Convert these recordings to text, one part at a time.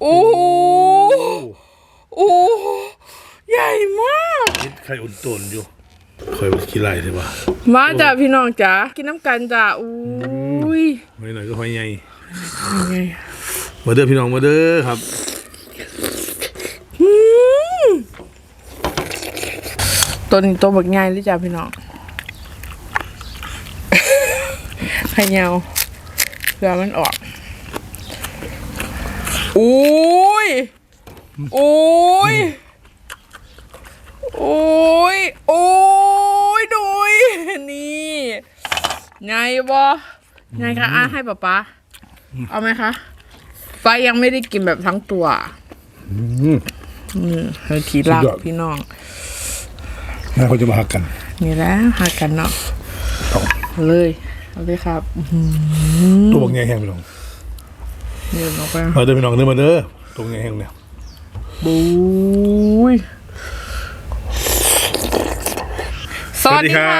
โอ้โหโอ้โหใหญ่มากคิดไข่อุ่นตุนอยู่คอยขี้ไล่ใช่ปะมาจ้ะพี่น้องจ๋ากินน้ำกันจ้ะอุ้ยไม่หน่อยก็หอยใหญ่ยังไงมาเด้อพี่น้องมาเด้อครับอืมตัวนี้ตัวบักใหญ่เลยจ้ะพี่น้องไข่เงาเพื่อมันออกโอ้ยโอ้ยโอ้ยโอ้ยดูยนี่ ไงบอไงคะอะให้ป๊าป๊าเอาไหมคะป้ายังไม่ได้กินแบบทั้งตัวอืมอืมเฮ้ยทีรักสุดยอดพี่น้องแม่เขาจะมาหักกัน นี่แหละหากันเนาะเอาเอาเลย เอาเลยครับอื้อหือตัวบักใหญ่แห้งพี่น้อง นี่ลงไปมาเด้อพี่น้องเด้อมาเด้อตัวบักใหญ่แห้งเนี่ยบุ้ยสวัสดีค่ะ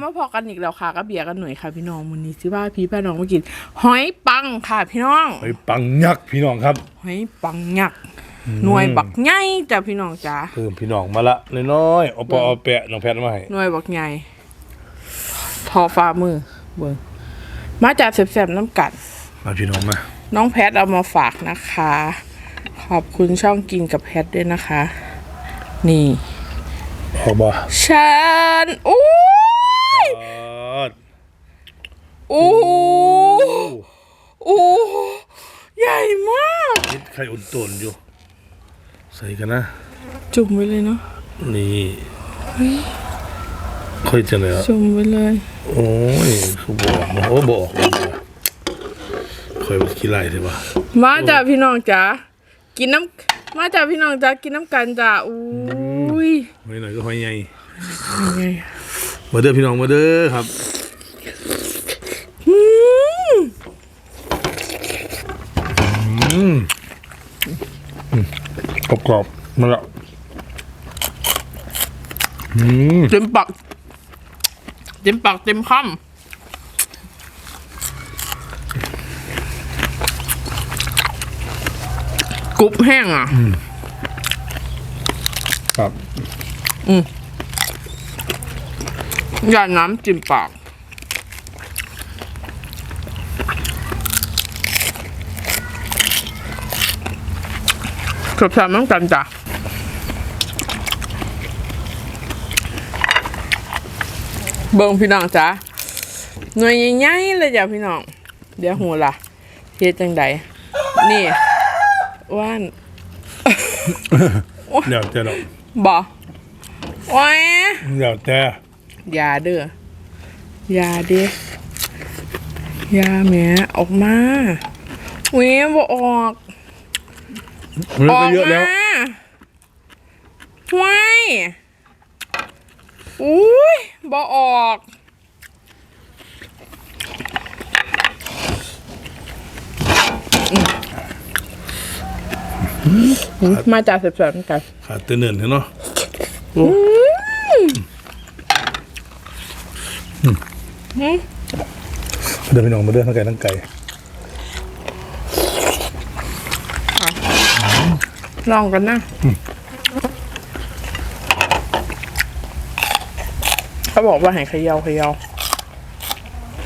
มาพอกันอีกแล้วค่ะก็เบียร์กันหน่อยค่ะ พี่น้องวันนี้ซื้อว่าพี่พี่น้องมากินหอยปังค่ะ พี่น้องไปปังยักษ์พี่น้องครับหอยปังยักษ์หน่วยบักใหญ่จ้ะพี่น้องจ้าเพิ่มพี่น้องมาละน้อยๆเอาปอเอาแปะน้องแพทย์มาให้หน่วยบักใหญ่ทอฟ้ามือเบิ่งมาจากแสบๆน้ำกัดมาพี่น้องมา น้องแพทเอามาฝากนะคะ ขอบคุณช่องกินกับแพทด้วยนะคะ นี่ออกบ่ฉันอุ้ยอดโอ้โหโอ้โหใหญ่มากคิดไข่อุ่นตุนอยู่ ใส่กันนะ จุ่มไปเลยเนาะนี่ค่อยจะเลยอะจุ่มไปเลย โอ้ยคือบอกมาโอ้บอก คอยขี้ไล่ใช่ปะมาจ้ะพี่น้องจ๋ากินน้ำมาจ้ะพี่น้องจ๋ากินน้ำกันจ้ะอุ้ยไม่หน่อยก็หอยใหญ่ยังไงมาเด้อพี่น้องมาเด้อครับอืมอืมกรอบกรอบๆมาแล้วอืมเต็มปากเต็มปากเต็มคำ กรุบแห้งอะ ครับอย่าน้ำจิ้มปากเกือบสามน้ำกันจ้ะเบิ่งพี่น้องจ้ะหน่วยใหญ่ๆเลยจ้ะพี่น้อง เดี๋ยวหูล่ะเฮ็ดจังใดนี่ ว่านเดี๋ยวแต่ดอกบ่โอ้ยเดี๋ยวแต่อยาเด้ออยาเด้อยาแหมออกมาเว้ยบ่ออกมันอก็อกเยอะแล้ว มาว้ายอุ้ยบ่ออก มาจากเสบๆกันขาดเตือนเนินเนาะเดินพี่น้องมาเด้อทั้งไก่ทั้งไก่ลองกันนะเขาบอกว่าให้เขยาเขยา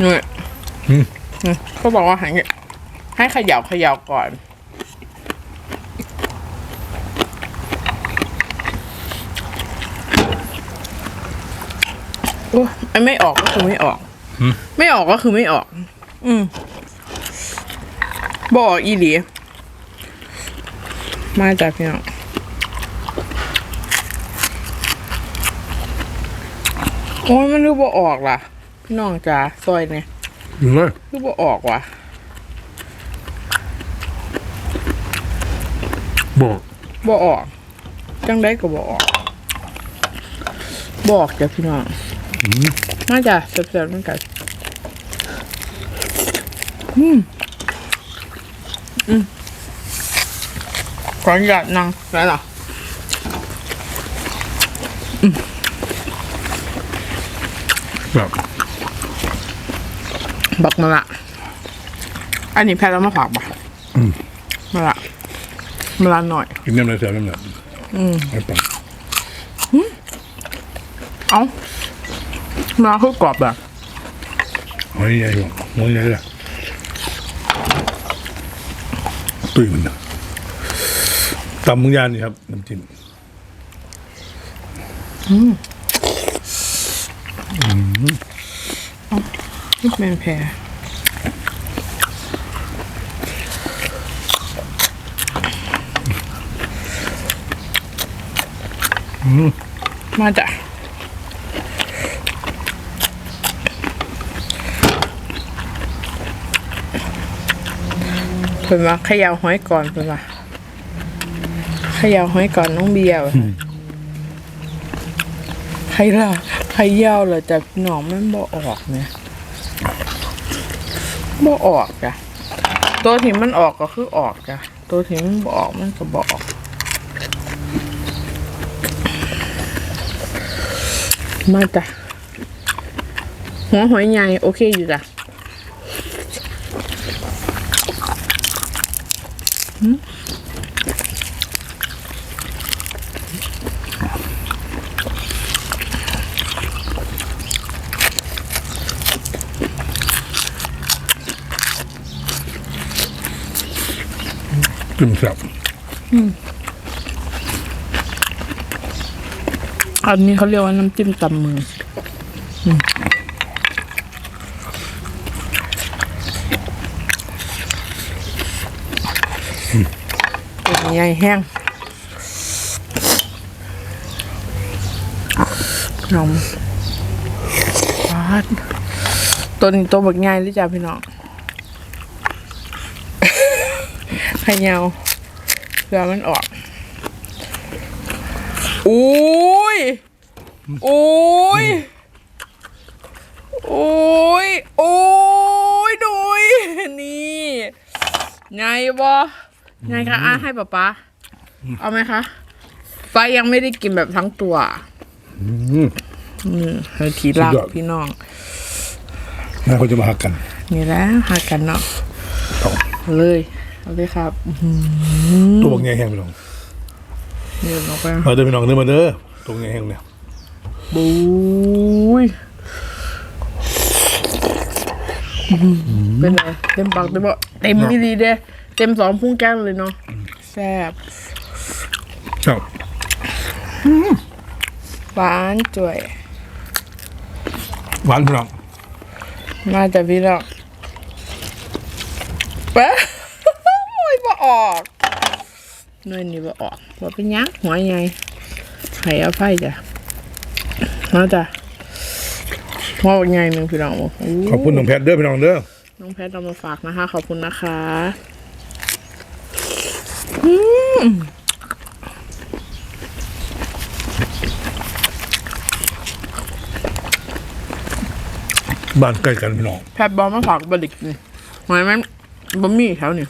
เนี่ยเขาบอกว่าให้ให้เขย่าเขย่าก่อน อ้ยไอ้ไม่ออกก็คือไม่ออก ไม่ออกก็คือไม่ออก อืมบอกอีหลีมาจากพี่น้องโอ้ยมันรู้บ่ออกล่ะ พี่น้องจ๋าซอยเนี่ยอยู่เลยรู้บ่ออกว่ะบอกบ่ออก จังได้ก็บ่ออก บออกจ้ะพี่น้อง มาจ้ะเสร็จๆเหมือนกันอืมอืมขออนุญาตนั่งได้หรอแบบบักมาละอันนี้แพทย์แล้วมาฝากบ่มาละเวลาหน่อยกินน้ำในเสือน้ำหนักไม่ปังเอ้า เวลาคือกรอบแบบหอยใหญ่หรอกหอยใหญ่เลยตุ้ยมันนะตำมึงยานนี่ครับน้ำจิ้มเป็นแพรมาจ้ะ เป็นว่าเขยาวห้อยก่อนเป็นว่าเขยาวห้อยก่อนน้องเบียร์ว่ะใครล่ะใครยาวเหรอแต่หนองมันบ่ออกเนี่ยบ่ออกจ้ะตัวที่มันออกก็คือออกจ้ะตัวที่มันบ่ออกมันก็บ่ออกมาจ้ะหัวหอยใหญ่โอเคอยู่จ้ะหืม จิ้มแซ่บอันนี้เขาเรียกว่าน้ำจิ้มตำมือ เป็นไงแห้งนมปาดตัวนี้ตัวบักง่ายหรือจ้าพี่น้องขยาวเพื่อมันออกโอ้ยโอ้ยโอ้ยโอ้ยดุยนี่ไงบอ ไงคะอะให้ป๊าป๊าเอาไหมคะฟ้ายังไม่ได้กินแบบทั้งตัวอืมอืมให้ทีลาสุดยอดพี่น้องน่าเขาจะมาหักกัน นี่แหละหากันเนาะเอาเอาเลยเอาเลยครับอื้อหือตัวบักใหญ่แห้งไปลองนี่ลงไปมาเด้อพี่น้องเด้อมาเด้อตัวใหญ่แห้งเนี่ยบุ้ยเป็นไรเต็มปากเต็มบ่เต็มไม่ดีเด้ เต็มสองพุ่งแก้วเลยเนาะแซ่บครับหวานจ่วย หวานพี่น้องมาจากพี่น้องเป๊ะโอ้ยบ่ออกหน่วยนี้บ่ออกบ่เป็นหยังหัวใหญ่ให้อภัยจ้ะมาจ้ะหัวใหญ่หนึ่งพี่น้องโอ้โหขอบคุณน้องแพทย์เด้อพี่น้องเด้อน้องแพทย์เอามาฝากนะคะ ขอบคุณนะคะ บ้านใกล้กันพี่น้องแพทย์บอมมาฝากบดิกนี่หมายมันบะหมี่แถวนี่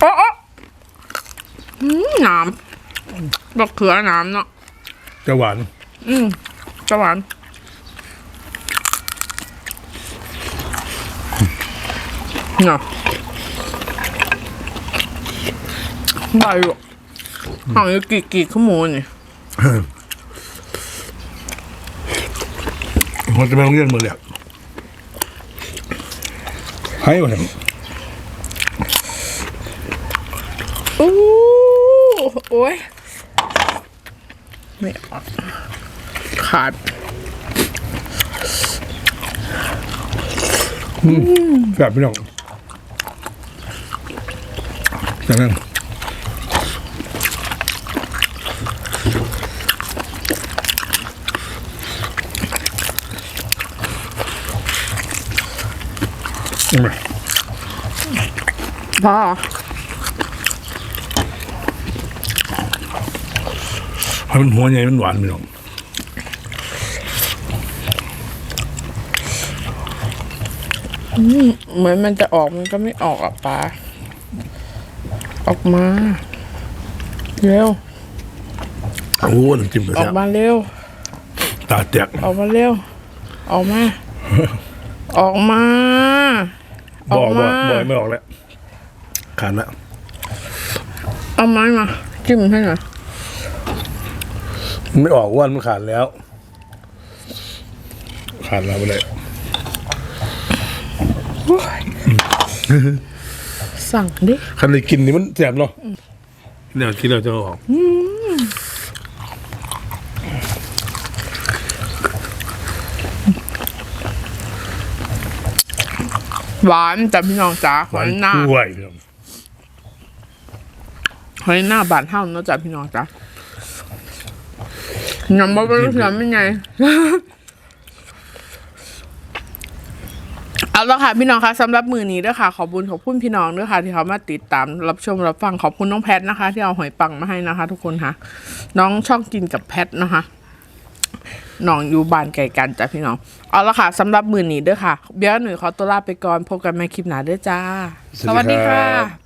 โอ้โอ้อืม น้ำบักเขือน้ำเนาะจะหวาน อืมจะหวานเนาะได้อยู่ห่างอยู่กี่กี่ชั่วโมงนี่เขาจะไปโรงเรียนหมดแล้วให้มาทอู้ โอ้ยไม่ออกขาดำแบบพี่น้องจากนั้นมาพ่อ ให้มันหัวใหญ่มันหวานพี่น้องเหมือนมันจะออกมันก็ไม่ออกอะป้าออกมา เร็วโอ้น้ำจิ้มกระออแซ่กบมาเร็ว ตาแตกออกมาเร็ว ออกมา ออกมาอบอกอกบอมากบอกไม่ออกแล้วขาดละเอาไม้มาจิ้มให้หน่อย ไม่ออกว่ามันขาดแล้ว ขาดแล้วไปเลยสั่งดิคันได้กินนี่มันแสบเนาะเดี๋ยวกินเราจะเอาออกหวานแต่พี่น้องจ๋าหอยหน้าช่วยครับหอยหน้าบานเท่าเนอะจ๊ะพี่น้องจ๋า ยังบ่เป็นเสียไม่ไงเอาละค่ะพี่น้องคะสำหรับมือนี้ด้วยค่ะ ขอบคุณขอบคุณพี่น้องด้วยค่ะ ที่เขามาติดตาม รับชมรับฟังขอบคุณน้องแพทนะคะ ที่เอาหอยปังมาให้นะคะ ทุกคนค่ะ น้องชอบกินกับแพทนะคะน้องอยู่บ้านไกลกันจ้ะพี่น้องเอาละค่ะสำหรับมือนี้ด้วยค่ะเดี๋ยหนูขอตัวลาไปก่อนพบกันใหม่คลิปหน้าด้วยจ้า สวัสดีค่ะ